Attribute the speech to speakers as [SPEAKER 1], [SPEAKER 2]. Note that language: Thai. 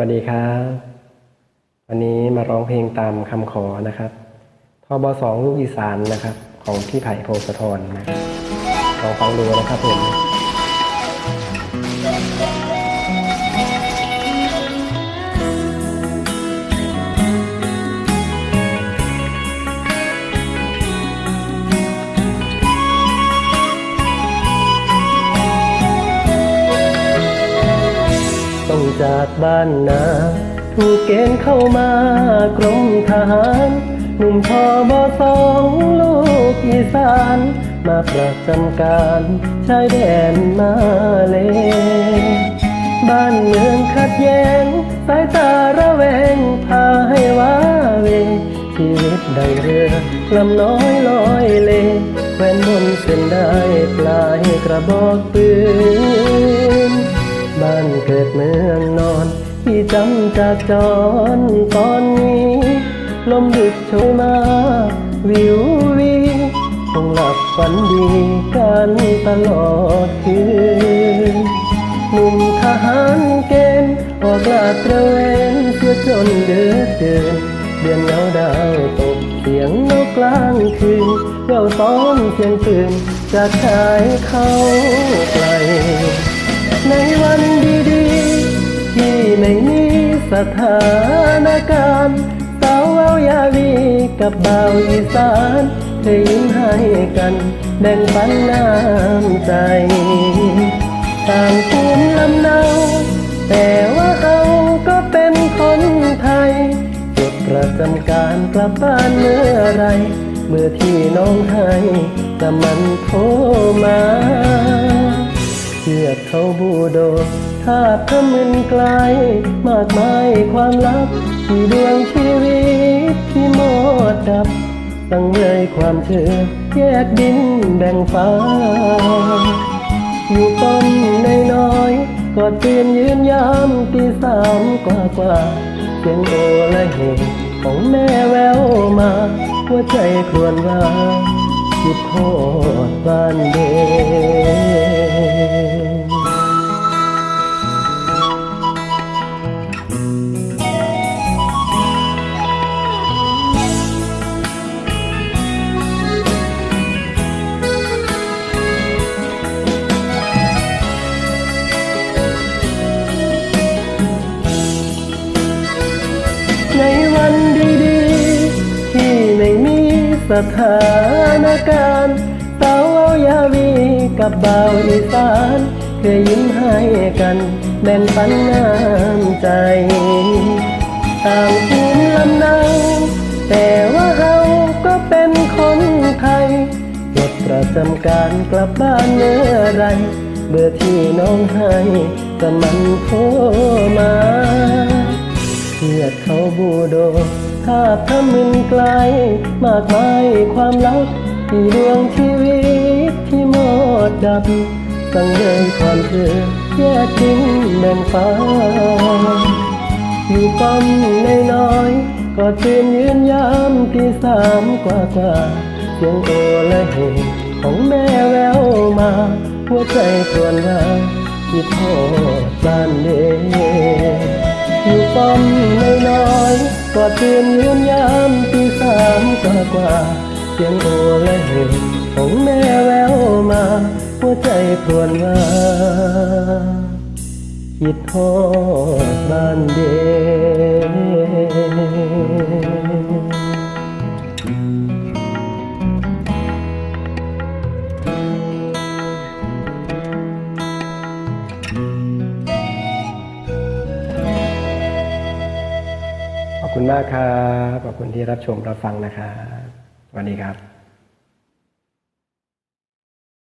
[SPEAKER 1] วัสดีครับ วันนี้มาร้องเพลงตามคำขอนะครับทบสองลูกอีสานนะครับ ของพี่ไผ่โพสะทรนะครับลองฟังดูนะครับผม จากบ้านนาถูกเกณฑ์เข้ามากรมทหาร หนุ่มทอบอสองลูกอีสาน มาประจำการชายแดนมาเลบ้านเมืองขัดแย้ง สายตาระแวง พาให้ว้าเว ชีวิตดังเรือลำน้อยลอยเลแควนบนเส้นได้ปลายกระบอกปืน ดเมืองนอน ที่จำจากจรตอนนี้ ลมดึกโชยมา วิววีคงหลับฝันดีกันตลอดคืนหนุ่มทหารเกณฑ์ออกลาดตระเวนเพื่อจนเดือดเดินเดือนเงาดาวตกเสียงนกกลางคืนแววซ้อนเสียงปืนจากชายเขาไกลในวัน ดีๆที่ไม่มีสถานการณ์สาวเว้ายาวีกับบ่าวอีสานเคยยิ้มให้กันแบ่งปันน้ำใจต่างภูมิลำเนาแต่ว่าเราก็เป็นคนไทยจดประจำการกลับบ้านเมื่อไร เมื่อที่น้องให้จะมันโทรมาเชือกเขาบูโด ทาบขมึนไกล มากมายความลับ ที่ดวงชีวิตที่หมดดับตั้งเลยความเชื่อแยกดินแบ่งฟ้า อยู่ป้อมในน้อยกอดเตียนยืนยามตีสามกว่ากว่าเสียงโอและเหตุของแม่แววมาหัวใจครวญว่าคิดโทษบ้านเด สถานการณ์สาวเอายาวีกับบ่าวอีสานเคยยิ้มให้กันแบ่งปันน้ำใจต่างภูมิลำเนาแต่ว่าเราก็เป็นคนไทยจดประจำการกลับบ้านเมื่อไรเบอร์ที่น้องให้จะมันโทรมาเชือเขาบูโด ภาพทำมึนไกล มากมายความลับที่ดวงชีวิตที่หมดดับตั้งเลยความเชื่อแยกทิ้งแบ่งฟ้า อยู่ป้อมในน้อยๆก็ตื่นยืนยามที่สามกว่ากว่าๆเสียงโอและเหตุของแม่แววมา หัวใจครวญว่าคิดโทษบ้านเด กอยๆก็ตื่นยืนยามตีสามกว่ากว่าเสียงโอและเหงของแม่แววมา หัวใจพรวนว่าคิดทอดบ้านเด็ก คุณมากครับขอบคุณที่รับชมรับฟังนะครับสวัสดีครับ